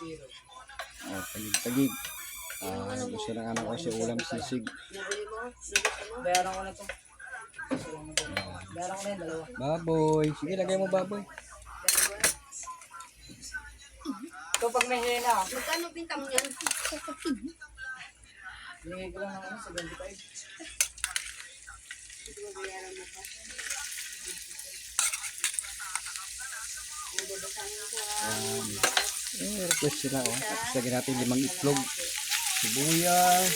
Oh, tagig-tagig. Ah, gusto ng anak ko si ulam sisig. Bayaran ko na to. Bayaran ko na yung dalawa. Baboy. Sige, lagay mo baboy. Ito pag may hena, Magkano bintang yan? binigay ko lang ng ano, 75. Bayaran mo pa. Eh, request sila oh. Tapos lagyan natin limang itlog. Sibuyas.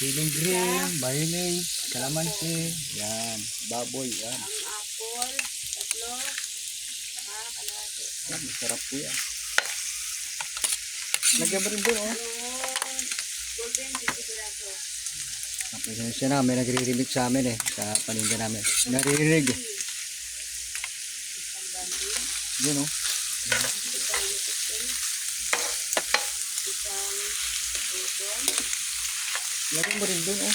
Siling green. Mayonnaise. Kalamansi. Yan. Baboy. Yan. Apple, tatlo. Yan, masarap po yan. Lagyan mo rin doon oh. Golden, 50 piraso. Tapos yun siya na, may nagre-remix sa amin eh, sa paninda namin. Naririnig. Yun oh. Lagyan mo rin doon oh.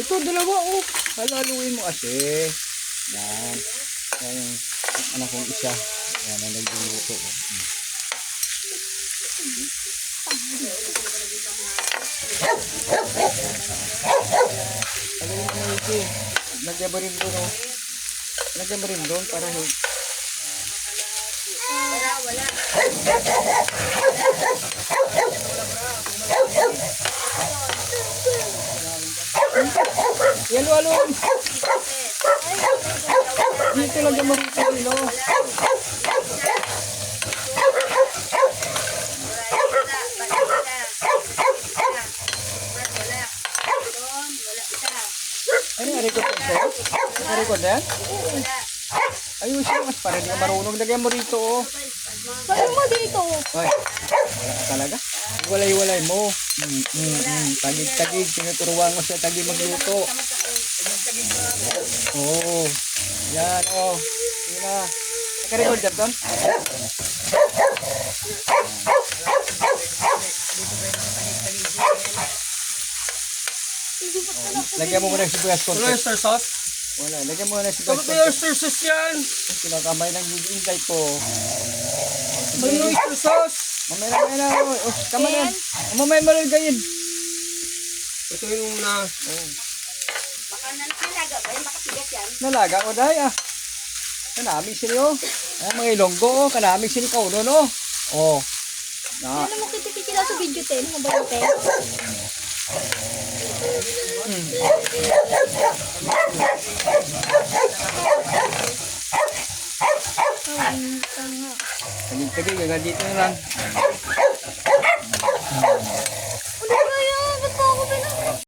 Ito, dalawa oh. Halaluin mo kasi. Yan. Yan yung anak kong isa. Yan, ang nagluluto oh. Lagyan mo rin doon oh. Lagyan mo rin doon para Para Yan halo. Dito lagyan mo rin ito rin oh. Ano yung record ko? Ano record na yan? Ayusin mo mas para di ka marunong. Lagyan mo rito oh. Sabi mo dito. Hoy, wala ka talaga. Walay-walay mo. Mm, mm, mm. Tagig-tagig. Tinuturuan mo siya tagig magluto. Oo. Oh. Yan, oh. Sige na. Naka-record ka doon? Oh, Lagyan mo muna ng sibuyas konti. oyster sauce? Wala, lagyan mo ng sibuyas Bakit may oyster sauce yan? Kinakamay ng hintay ko. May oyster sauce. Mamaya na, mamaya na. Oh, oh, tama na. Oh, Mamaya mo rin gayin. Ito yung na... Oh. Baka nalaga ba yan? Baka sigat yan. Nalaga ko dahil ah. Kanami sila oh. Ay, mga ilonggo oh. Kanami sila ka uno no. Oh. Na. Ano mo kitikiti lang sa video te? Ano ba yung te? Tagig-tagig. Hanggang dito na lang.